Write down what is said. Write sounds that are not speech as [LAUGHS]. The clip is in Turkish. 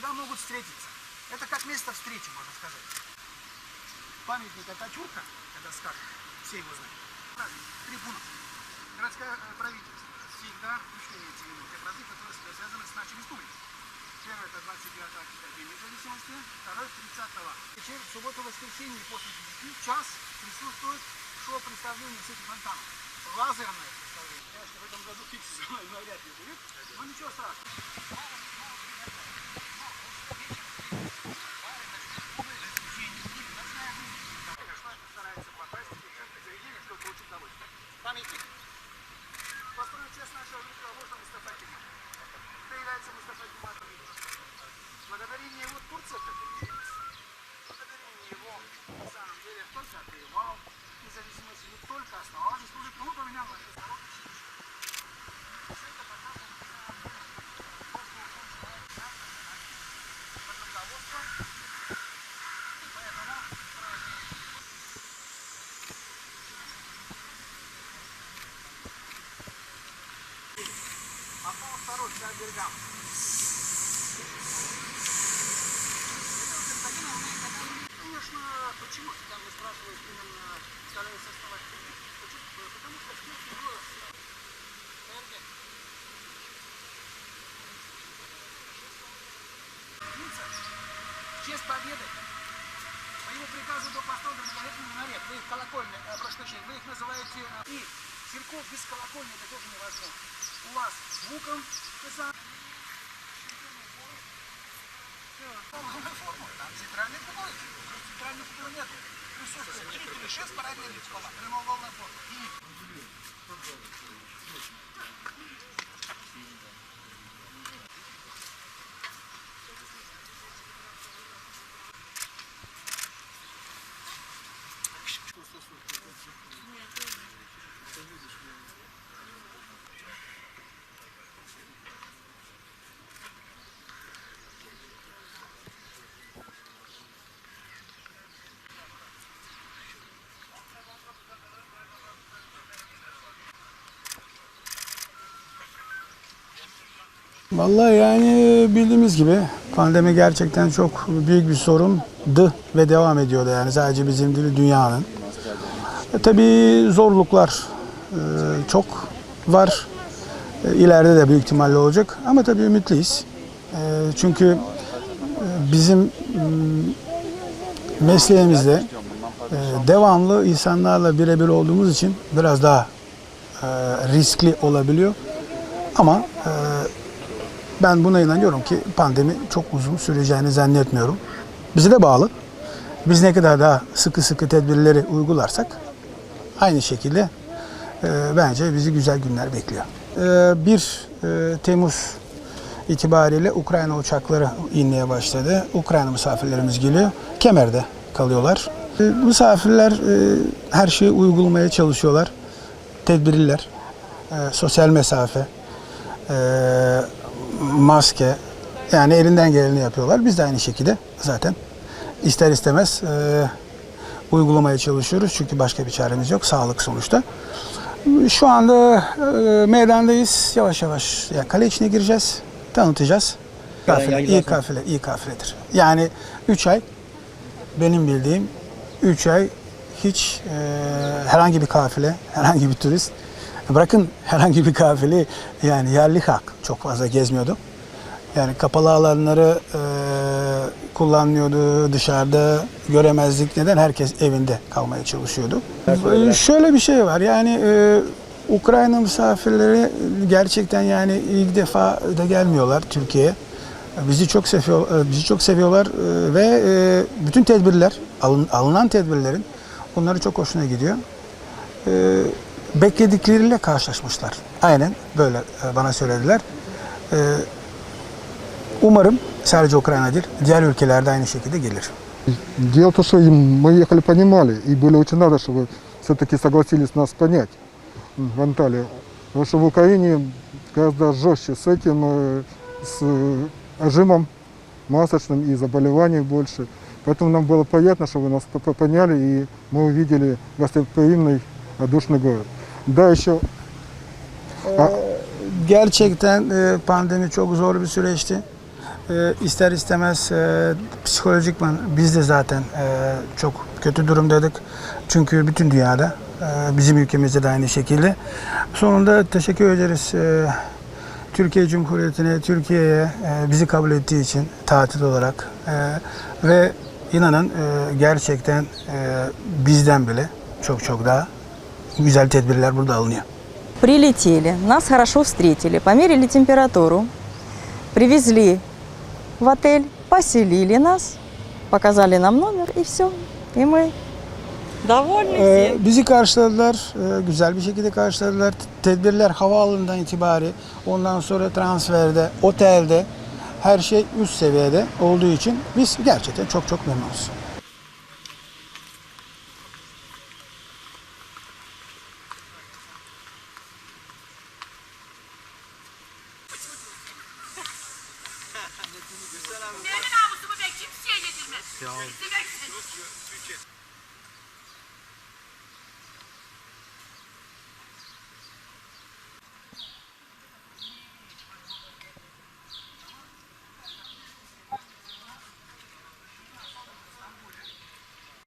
всегда могут встретиться. Это как место встречи, можно сказать. Памятник Ататюрка, когда скажут, все его знают. Трибуна. Городское э, правительство всегда лично имеется в виду те разы, которые связаны с нашей республикой. Первое это 29 октября День независимости, второе 30 Вечер, в субботу, воскресенье после 10 час присутствует шоу-представление с этих фонтанов. Лазерное представление. Конечно, в этом году [LAUGHS] фикс навряд ли будет, но ничего страшного. берегам. Это у господина умеет Конечно, почему всегда мне спрашивают именно составляющие состава Потому что в Кирке было энергия. В честь победы. По его приказу до постоянного великолепного наряд, вы их колокольные, э, прошу вы их называете э, и церковь без колокольни, это тоже невозможно. У вас звуком, форма, там центральный купол. Центральный купол нет. Присутствует три или шесть параллельных купола, прямоугольная форма. Vallahi yani bildiğimiz gibi pandemi gerçekten çok büyük bir sorundu ve devam ediyordu yani sadece bizim değil dünyanın. E, tabii zorluklar e, çok var. E, ileride de büyük ihtimalle olacak ama tabii ümitliyiz. E, çünkü e, bizim m, mesleğimizde e, devamlı insanlarla birebir olduğumuz için biraz daha e, riskli olabiliyor. Ama ben buna inanıyorum ki pandemi çok uzun süreceğini zannetmiyorum. Bize de bağlı. Biz ne kadar daha sıkı sıkı tedbirleri uygularsak aynı şekilde e, bence bizi güzel günler bekliyor. E, 1 e, Temmuz itibariyle Ukrayna uçakları inmeye başladı. Ukrayna misafirlerimiz geliyor. Kemer'de kalıyorlar. E, misafirler e, her şeyi uygulamaya çalışıyorlar. Tedbirliler. E, sosyal mesafe, e, maske yani elinden geleni yapıyorlar. Biz de aynı şekilde zaten ister istemez e, uygulamaya çalışıyoruz. Çünkü başka bir çaremiz yok. Sağlık sonuçta. Şu anda e, meydandayız. Yavaş yavaş yani kale içine gireceğiz. Tanıtacağız. Kafile, iyi kafile, iyi kafiledir. Yani 3 ay benim bildiğim 3 ay hiç e, herhangi bir kafile, herhangi bir turist bırakın herhangi bir kafile yani yerli halk çok fazla gezmiyordu. Yani kapalı alanları e, kullanmıyordu dışarıda göremezdik. Neden? Herkes evinde kalmaya çalışıyordu. Şöyle bir şey var yani e, Ukrayna misafirleri gerçekten yani ilk defa da gelmiyorlar Türkiye'ye. Bizi çok seviyor, bizi çok seviyorlar ve bütün tedbirler, alın- alınan tedbirlerin onları çok hoşuna gidiyor. Bekledikleriyle karşılaşmışlar. Aynen böyle e, bana söylediler. E, umarım sadece Ukrayna diğer ülkelerde aynı şekilde gelir. Дело в том, что мы ехали, понимали, и были очень рады, что вы все-таки согласились нас понять в Анталии. Потому что в Украине гораздо жестче с этим, э, с э, ожимом масочным и заболеваний больше. Поэтому нам было приятно, что вы нас по- по- поняли, и мы увидели гостеприимный, радушный город. Да, еще Gerçekten e, pandemi çok zor bir süreçti. e, ister istemez e, psikolojikman biz de zaten e, çok kötü durumdaydık. Çünkü bütün dünyada e, bizim ülkemizde de aynı şekilde. Sonunda teşekkür ederiz e, Türkiye Cumhuriyeti'ne, Türkiye'ye e, bizi kabul ettiği için tatil olarak E, ve inanın e, gerçekten e, bizden bile çok çok daha güzel tedbirler burada alınıyor. Прилетели, нас хорошо встретили, померили температуру, привезли в отель, поселили нас, показали нам номер и все. И мы довольны Ee, всем. bizi karşıladılar, e, güzel bir şekilde karşıladılar. Tedbirler havaalanından itibari, ondan sonra transferde, otelde her şey üst seviyede olduğu için biz gerçekten çok çok memnunuz.